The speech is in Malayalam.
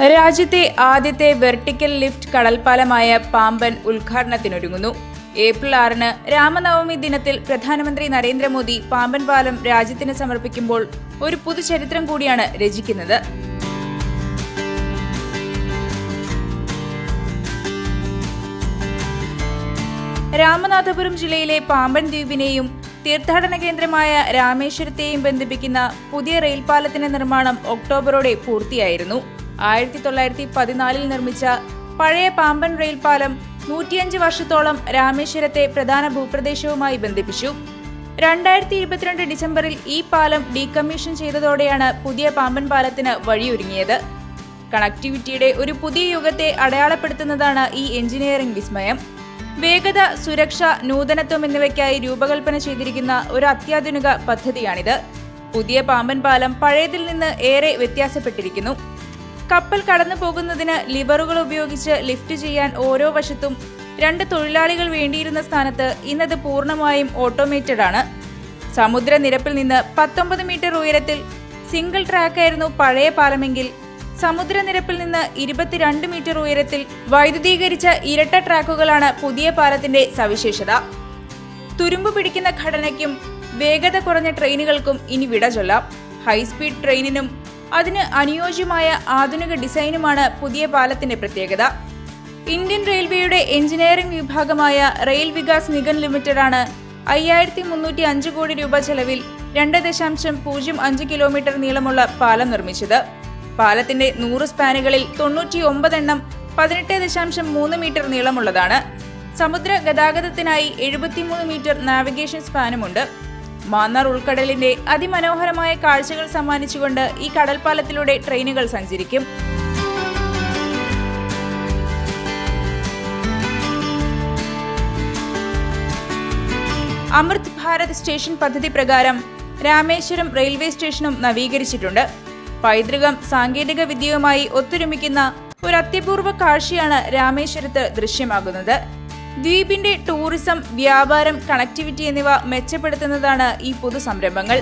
രാജ്യത്തെ ആദ്യത്തെ വെർട്ടിക്കൽ ലിഫ്റ്റ് കടൽപ്പാലമായ പാമ്പൻ ഉദ്ഘാടനത്തിനൊരുങ്ങുന്നു. ഏപ്രിൽ ആറിന് രാമനവമി ദിനത്തിൽ പ്രധാനമന്ത്രി നരേന്ദ്രമോദി പാമ്പൻ പാലം രാജ്യത്തിന് സമർപ്പിക്കുമ്പോൾ ഒരു പുതുചരിത്രം കൂടിയാണ് രചിക്കുന്നത്. രാമനാഥപുരം ജില്ലയിലെ പാമ്പൻ ദ്വീപിനെയും തീർത്ഥാടന കേന്ദ്രമായ രാമേശ്വരത്തെയും ബന്ധിപ്പിക്കുന്ന പുതിയ റെയിൽപാലത്തിന്റെ നിർമ്മാണം ഒക്ടോബറോടെ പൂർത്തിയായിരുന്നു. ആയിരത്തി തൊള്ളായിരത്തി പതിനാലിൽ നിർമ്മിച്ച പഴയ പാമ്പൻ റെയിൽ പാലം നൂറ്റിയഞ്ച് വർഷത്തോളം രാമേശ്വരത്തെ പ്രധാന ഭൂപ്രദേശവുമായി ബന്ധിപ്പിച്ചു. രണ്ടായിരത്തി ഇരുപത്തിരണ്ട് ഡിസംബറിൽ ഈ പാലം ഡീകമ്മീഷൻ ചെയ്തതോടെയാണ് പുതിയ പാമ്പൻ പാലത്തിന് വഴിയൊരുങ്ങിയത്. കണക്ടിവിറ്റിയുടെ ഒരു പുതിയ യുഗത്തെ അടയാളപ്പെടുത്തുന്നതാണ് ഈ എഞ്ചിനീയറിംഗ് വിസ്മയം. വേഗത സുരക്ഷ നൂതനത്വം എന്നിവയ്ക്കായി രൂപകൽപ്പന ചെയ്തിരിക്കുന്ന ഒരു അത്യാധുനിക പദ്ധതിയാണിത്. പുതിയ പാമ്പൻ പാലം പഴയതിൽ നിന്ന് ഏറെ വ്യത്യാസപ്പെട്ടിരിക്കുന്നു. കപ്പൽ കടന്നു പോകുന്നതിന് ലിവറുകൾ ഉപയോഗിച്ച് ലിഫ്റ്റ് ചെയ്യാൻ ഓരോ വശത്തും രണ്ട് തൊഴിലാളികൾ വേണ്ടിയിരുന്ന സ്ഥാനത്ത് ഇന്നത് പൂർണമായും ഓട്ടോമേറ്റഡ് ആണ്. സമുദ്രനിരപ്പിൽ നിന്ന് പത്തൊമ്പത് മീറ്റർ ഉയരത്തിൽ സിംഗിൾ ട്രാക്കായിരുന്നു പഴയ പാലമെങ്കിൽ സമുദ്രനിരപ്പിൽ നിന്ന് ഇരുപത്തിരണ്ട് മീറ്റർ ഉയരത്തിൽ വൈദ്യുതീകരിച്ച ഇരട്ട ട്രാക്കുകളാണ് പുതിയ പാലത്തിന്റെ സവിശേഷത. തുരുമ്പ് പിടിക്കുന്ന ഘടനയ്ക്കും വേഗത കുറഞ്ഞ ട്രെയിനുകൾക്കും ഇനി വിട ചൊല്ലാം. ഹൈസ്പീഡ് ട്രെയിനിനും അതിന് അനുയോജ്യമായ ആധുനിക ഡിസൈനുമാണ് പുതിയ പാലത്തിന്റെ പ്രത്യേകത. ഇന്ത്യൻ റെയിൽവേയുടെ എഞ്ചിനീയറിംഗ് വിഭാഗമായ റെയിൽ വികാസ് ലിമിറ്റഡ് ആണ് അയ്യായിരത്തി മുന്നൂറ്റി അഞ്ച് കോടി രൂപ ചെലവിൽ രണ്ട് ദശാംശം പൂജ്യം അഞ്ച് കിലോമീറ്റർ നീളമുള്ള പാലം നിർമ്മിച്ചത്. പാലത്തിന്റെ നൂറ് സ്പാനുകളിൽ തൊണ്ണൂറ്റി ഒമ്പതെണ്ണം പതിനെട്ട് ദശാംശം മൂന്ന് മീറ്റർ നീളമുള്ളതാണ്. സമുദ്ര ഗതാഗതത്തിനായി എഴുപത്തിമൂന്ന് മീറ്റർ നാവിഗേഷൻ സ്പാനുമുണ്ട്. മാന്നാർ ഉൾക്കടലിന്റെ അതിമനോഹരമായ കാഴ്ചകൾ സമ്മാനിച്ചുകൊണ്ട് ഈ കടൽപ്പാലത്തിലൂടെ ട്രെയിനുകൾ സഞ്ചരിക്കും. അമൃത് ഭാരത് സ്റ്റേഷൻ പദ്ധതി പ്രകാരം രാമേശ്വരം റെയിൽവേ സ്റ്റേഷനും നവീകരിച്ചിട്ടുണ്ട്. പൈതൃകം സാങ്കേതിക വിദ്യയുമായി ഒത്തൊരുമിക്കുന്ന ഒരു അത്യപൂർവ കാഴ്ചയാണ് രാമേശ്വരത്ത് ദൃശ്യമാകുന്നത്. ദ്വീപിന്റെ ടൂറിസം വ്യാപാരം കണക്ടിവിറ്റി എന്നിവ മെച്ചപ്പെടുത്തുന്നതാണ് ഈ പൊതു സംരംഭങ്ങൾ